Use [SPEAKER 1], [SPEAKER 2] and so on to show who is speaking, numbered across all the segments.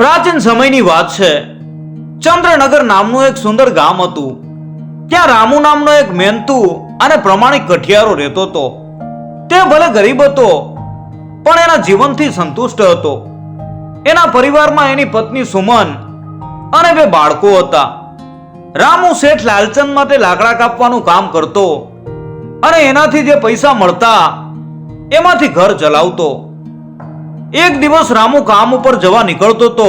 [SPEAKER 1] પ્રાચીન સમયની વાત છે. ચંદ્રનગર નામનું એક સુંદર ગામ હતું. ત્યાં રામુ નામનો એક મહેનતુ અને પ્રમાણિક કઠિયારો રહેતો હતો. તે ભલે ગરીબ હતો, પણ એના જીવનથી સંતુષ્ટ હતો. એના પરિવારમાં એની પત્ની સુમન અને બે બાળકો હતા. રામુ શેઠ લાલચંદ માટે લાકડા કાપવાનું કામ કરતો અને એનાથી જે પૈસા મળતા, એમાંથી ઘર ચલાવતો. એક દિવસ રામુ કામ ઉપર જવા નીકળતો હતો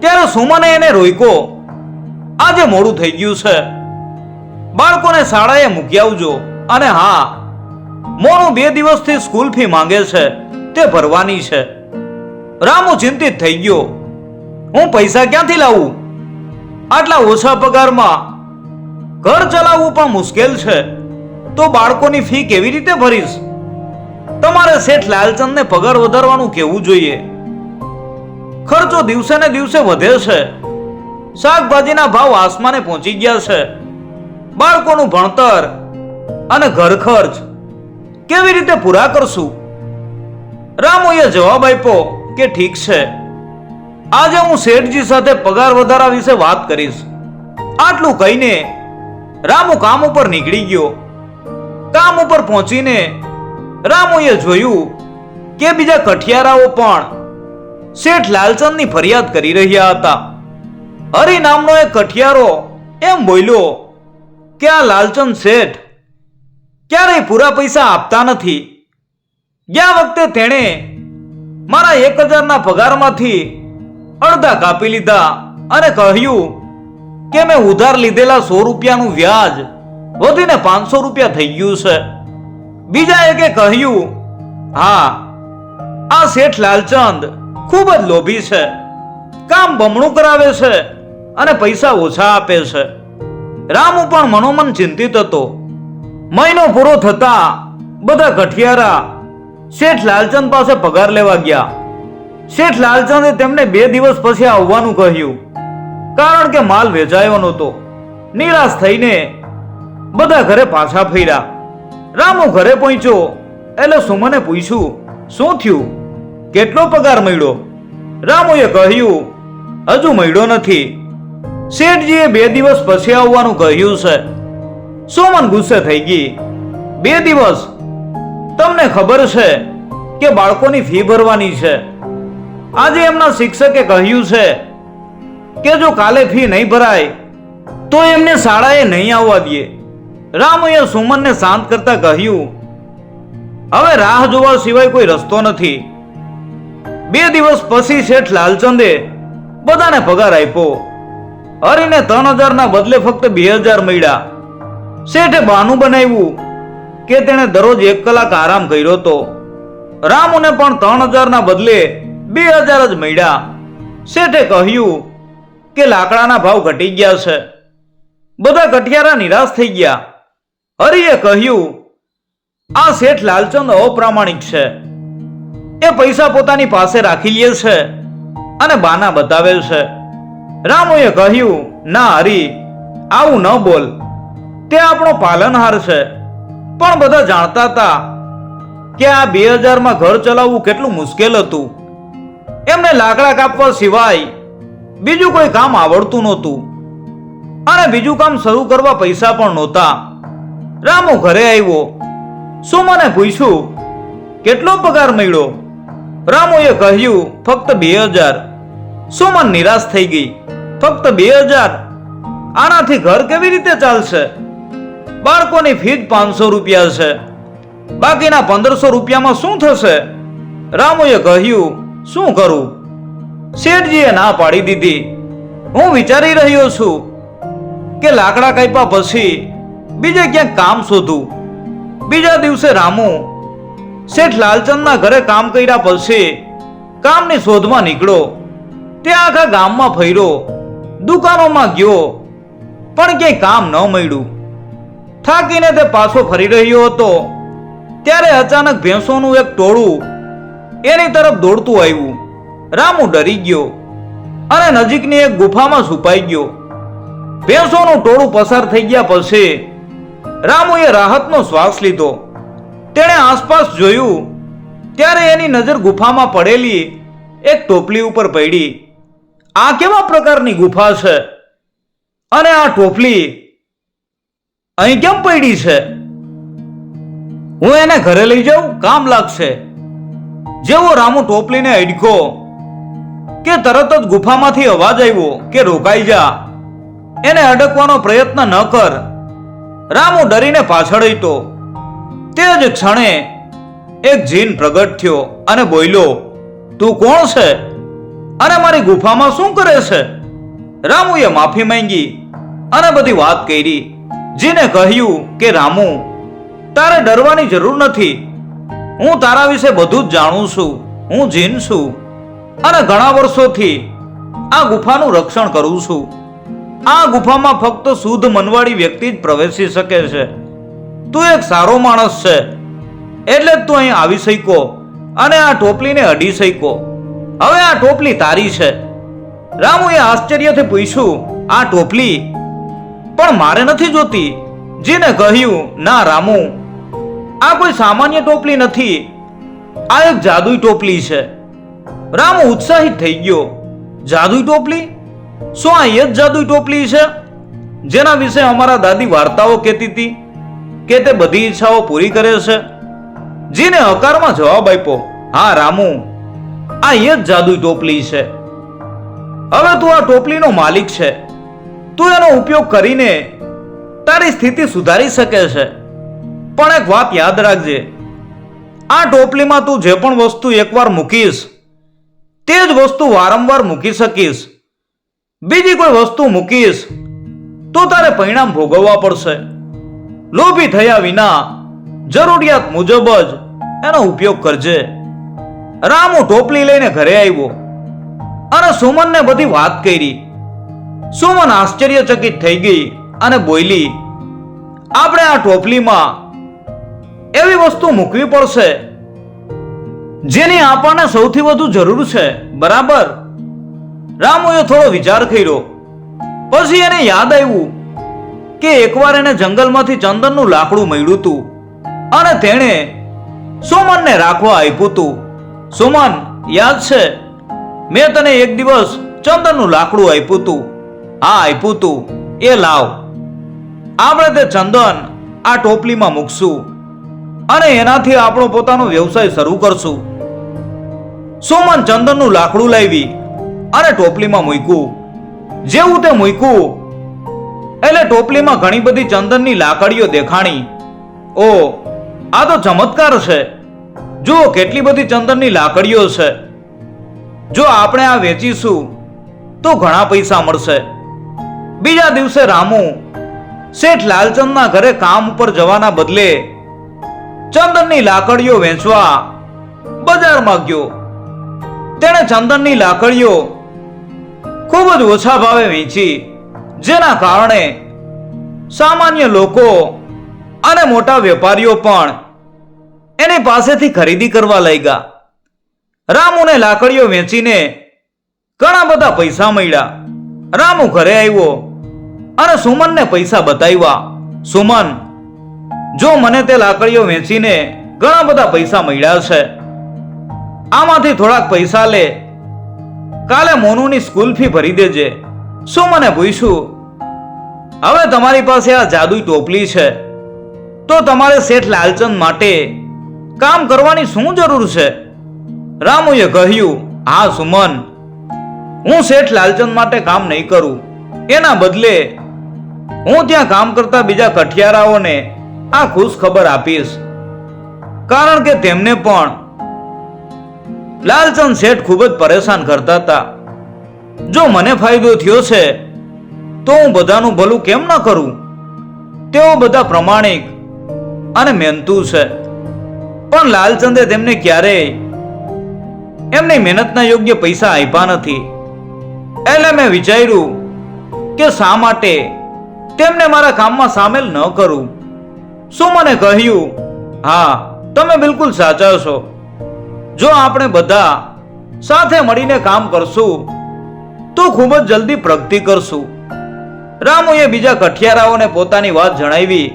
[SPEAKER 1] ત્યારે સુમને એને રોક્યો આજે મોડું થઈ ગયું છે. બાળકોને શાળાએ મૂકી આવજો. અને હા મોનું બે દિવસથી સ્કૂલ ફી માંગે છે, તે ભરવાની છે. રામુ ચિંતિત થઈ ગયો. હું પૈસા ક્યાંથી લાવું? આટલા ઓછા પગારમાં ઘર ચલાવવું પણ મુશ્કેલ છે. તો બાળકોની ફી કેવી રીતે ભરીશ? તમારે શેઠ લાલચંદને પગાર વધારવાનું કહેવું જોઈએ. ખર્ચો દિવસે ને દિવસે વધે છે. શાકભાજીના ભાવ આસમાને પહોંચી ગયા છે. બાળકોનું ભણતર અને ઘર ખર્ચ કેવી રીતે પૂરા કરશું? રામોએ જવાબ આપ્યો કે ઠીક છે. આજે હું શેઠજી સાથે પગાર વધારા વિશે વાત કરીશ. આટલું કહીને રામુ કામ ઉપર નીકળી ગયો. કામ ઉપર પહોંચીને રામુએ જોયું કે બીજા કઠિયારાઓ પણ શેઠ લાલચંદની ફરિયાદ કરી રહ્યા હતા. હરિ નામનો એક કઠિયારો એમ બોલ્યો કે આ લાલચંદ શેઠ ક્યારેય પૂરા પૈસા આપતા નથી. ગયા વખતે તેણે મારા એક હજારના પગારમાંથી અડધા કાપી લીધા અને કહ્યું કે મેં ઉધાર લીધેલા સો રૂપિયાનું વ્યાજ વધીને પાંચસો રૂપિયા થઈ ગયું છે. બીજા એકે કહ્યું, હા, આ શેઠ લાલચંદ ખૂબ જ લોભી છે. કામ બમણું કરાવે છે અને પૈસા ઓછા આપે છે. રામુ પણ મનોમન ચિંતિત હતો. મહિનો પૂરો થતા બધા ગઠિયારા શેઠ લાલચંદ પાસે પગાર લેવા ગયા. શેઠ લાલચંદે તેમને બે દિવસ પછી આવવાનું કહ્યું, કારણ કે માલ વેચાયો નહોતો. નિરાશ થઈને બધા ઘરે પાછા ફર્યા. રામુ ઘરે પહોંચ્યો. એટલે સુમને પૂછ્યું, શું થયું? કેટલો પગાર મળ્યો? રામુએ કહ્યું, હજુ મળ્યો નથી. શેઠજીએ બે દિવસ પછી આવવાનું કહ્યું છે. સુમન ગુસ્સે થઈ ગઈ, બે દિવસ? તમને ખબર છે કે બાળકોની ફી ભરવાની છે. આજે એમના શિક્ષકે કહ્યું છે કે જો કાલે ફી નહીં ભરાય, તો એમને શાળાએ નહીં આવવા દે રામુએ સુમનને શાંત કરતા કહ્યું, હવે રાહ જોવા સિવાય કોઈ રસ્તો નથી. બે દિવસ પછી શેઠ લાલચંદે બધાને પગાર આપ્યો. હરીને ત્રણ હજારના બદલે ફક્ત બે હજાર મળ્યા. શેઠે બહાનું બનાવ્યું કે તેણે દરરોજ એક કલાક આરામ કર્યો હતો. રામુને પણ ત્રણ હજારના બદલે બે હજાર જ મળ્યા. શેઠે કહ્યું કે લાકડાના ભાવ ઘટી ગયા છે. બધા કઠિયારા નિરાશ થઈ ગયા. હરિએ કહ્યું, આ શેઠ લાલચંદ અપ્રામાણિક છે. એ પૈસા પોતાની પાસે રાખી લે છે અને બાના બતાવે છે. રામુએ કહ્યું, ના હરી, આવું ન બોલ. તે આપણો પાલનહાર છે. પણ બધા જાણતા હતા કે આ બે હજારમાં ઘર ચલાવવું કેટલું મુશ્કેલ હતું. એમને લાકડા કાપવા સિવાય બીજું કોઈ કામ આવડતું નહોતું. અને બીજું કામ શરૂ કરવા પૈસા પણ નહોતા. રામુ ઘરે આવ્યો. સુમને પૂછ્યું, કેટલો પગાર મળ્યો? રામુએ કહ્યું, ફક્ત બે હજાર. સુમન નિરાશ થઈ ગઈ, ફક્ત બે હજાર? આનાથી ઘર કેવી રીતે ચાલશે? બાળકોની ફી જ પાંચસો રૂપિયા છે. બાકીના પંદરસો રૂપિયામાં શું થશે? રામુએ કહ્યું, શું કરું? શેઠજીએ ના પાડી દીધી. હું વિચારી રહ્યો છું કે લાકડા કાપ્યા પછી બીજે ક્યાંક કામ શોધું. બીજા દિવસે રામુ, શેઠ લાલચંદના ઘરે કામ કર્યા પછી કામની શોધમાં નીકળો. તે આખા ગામમાં ફર્યો, દુકાનોમાં ગયો, પણ ક્યાંય કામ ન મળ્યું. થાકીને તે પાછો ફરી રહ્યો હતો. ત્યારે અચાનક ભેંસોનું એક ટોળું એની તરફ દોડતું આવ્યું. રામુ ડરી ગયો અને નજીકની એક ગુફામાં છુપાઈ ગયો. ભેંસોનું ટોળું પસાર થઈ ગયા પછી રામુએ રાહતનો શ્વાસ લીધો. તેણે આસપાસ જોયું, ત્યારે એની નજર ગુફામાં પડેલી એક ટોપલી ઉપર પડી. આ કેવા પ્રકારની ગુફા છે? અને આ ટોપલી અહીં કેમ પડી છે? હું એને ઘરે લઈ જાઉં? કામ લાગશે. જેવો રામુ ટોપલીને અડકો કે તરત જ ગુફામાંથી અવાજ આવ્યો કે રોકાઈ જા. એને અડકવાનો પ્રયત્ન ન કર. રામુ ડરીને પાછળ હતો તે જ ક્ષણે એક જીન પ્રગટ થયો અને બોલ્યો, તું કોણ છે? અને મારી ગુફામાં શું કરે છે? રામુએ માફી માંગી અને બધી વાત કરી. જીને કહ્યું કે, રામુ, તારે ડરવાની જરૂર નથી. હું તારા વિશે બધું જ જાણું છું. હું જીન છું. અને ઘણા વર્ષોથી આ ગુફાનું રક્ષણ કરું છું. આ ગુફામાં ફક્ત શુદ્ધ મનવાળી વ્યક્તિ જ પ્રવેશી શકે છે. તું એક સારો માણસ છે. એટલે તું અહીં આવી શક્યો અને આ ટોપલીને અડી શક્યો હવે આ ટોપલી તારી છે. રામુએ આશ્ચર્યથી પૂછ્યું, આ ટોપલી? પણ મારે નથી જોતી. જીને કહ્યું, ના રામુ, આ કોઈ સામાન્ય ટોપલી નથી. આ એક જાદુઈ ટોપલી છે. રામુ ઉત્સાહિત થઈ ગયો. જાદુઈ ટોપલી? શું આ એ જ જાદુઈ ટોપલી છે? જેના વિશે અમારા દાદી વાર્તાઓ કહેતી હતી કે તે બધી ઈચ્છાઓ પૂરી કરે છે? જીને હકારમાં જવાબ આપ્યો, હા, રામુ, આ એ જ જાદુઈ ટોપલી છે. હવે તું આ ટોપલીનો માલિક છે. તું એનો ઉપયોગ કરીને તારી સ્થિતિ સુધારી શકે છે. પણ એક વાત યાદ રાખજે, આ ટોપલીમાં તું જે પણ વસ્તુ એકવાર મૂકીશ, તે જ વસ્તુ વારંવાર મૂકી શકીશ. બીજી કોઈ વસ્તુ મૂકીશ, તો તારે પરિણામ ભોગવવા પડશે. લોભી થયા વિના જરૂરિયાત મુજબ જ એનો ઉપયોગ કરજે. રામુ ટોપલી લઈને ઘરે આવ્યો અને સુમનને બધી વાત કરી. સુમન આશ્ચર્યચકિત થઈ ગઈ અને બોલી, આપણે આ ટોપલીમાં એવી વસ્તુ મૂકવી પડશે, જેની આપણને સૌથી વધુ જરૂર છે, બરાબર? રામુએ થોડો વિચાર કર્યો. પછી એને યાદ આવ્યું કે એકવાર એને જંગલમાંથી ચંદનનું લાકડું મળ્યું હતું અને તેણે સુમનને રાખવા આપ્યું હતું. સુમન, યાદ છે? મેં તને એક દિવસ ચંદનનું લાકડું આપ્યું હતું. હા આપ્યું હતું એ લાવ. આપણે તે ચંદન આ ટોપલીમાં મૂકશું અને એનાથી આપણો પોતાનો વ્યવસાય શરૂ કરશું. સુમન ચંદનનું લાકડું લાવી અને ટોપલીમાં મૂક્યું. જેવું તે મૂક્યું. એટલે ટોપલીમાં ઘણી બધી ચંદનની લાકડીઓ દેખાણી. ઓ, આ તો ચમત્કાર છે. જુઓ કેટલી બધી ચંદનની લાકડીઓ છે. જો આપણે આ વેચીશું, તો ઘણા પૈસા મળશે. બીજા દિવસે રામુ શેઠ લાલચંદના ઘરે કામ ઉપર જવાના બદલે ચંદનની લાકડીઓ વેચવા બજારમાં ગયો. તેણે ચંદનની લાકડીઓ ખૂબ જ ઓછા ભાવે વેચી, જેના કારણે સામાન્ય લોકો અને મોટા વેપારીઓ પણ એની પાસેથી ખરીદી કરવા લાગ્યા. રામુને લાકડીઓ વેચીને ઘણા બધા પૈસા મળ્યા. રામુ ઘરે આવ્યો અને સુમનને પૈસા બતાવ્યા, સુમન, જો મને તે લાકડીઓ વેચીને ઘણા બધા પૈસા મળ્યા છે, આમાંથી થોડાક પૈસા લે કાલે મોનુની સ્કૂલ ફી ભરી દેજે. શું મને પૂછ્યું? હવે તમારી પાસે આ જાદુઈ ટોપલી છે. તો તમારે શેઠ લાલચંદ માટે કામ કરવાની શું જરૂર છે? રામુએ કહ્યું, હા, સુમન, હું શેઠ લાલચંદ માટે કામ નહીં કરું. એના બદલે હું ત્યાં કામ કરતા બીજા કઠિયારાઓને આ ખુશ ખબર આપીશ. કારણ કે તેમને પણ લાલચંદ શેઠ ખૂબ જ પરેશાન કરતા હતા. જો મને ફાયદો થયો છે, તો હું બધાનું ભલું કેમ ન કરું? તેઓ બધા પ્રમાણિક અને મહેનતુ છે. પણ લાલચંદે તેમને ક્યારેય એમની મહેનતના યોગ્ય પૈસા આપ્યા નથી. એટલે મેં વિચાર્યું કે શા માટે તેમને મારા કામમાં સામેલ ન કરું? શું મને કહ્યું, હા, તમે બિલકુલ સાચા છો. જો આપણે બધા સાથે મળીને કામ કરશું, તો ખૂબ જ જલ્દી પ્રગતિ કરશું. રામુએ બીજા કઠિયારાઓને પોતાની વાત જણાવી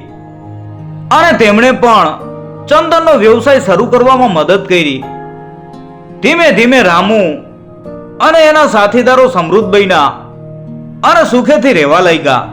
[SPEAKER 1] અને તેમણે પણ ચંદનનો વ્યવસાય શરૂ કરવામાં મદદ કરી. ધીમે ધીમે રામુ અને એના સાથીદારો સમૃદ્ધ બન્યા અને સુખેથી રહેવા લાગ્યા.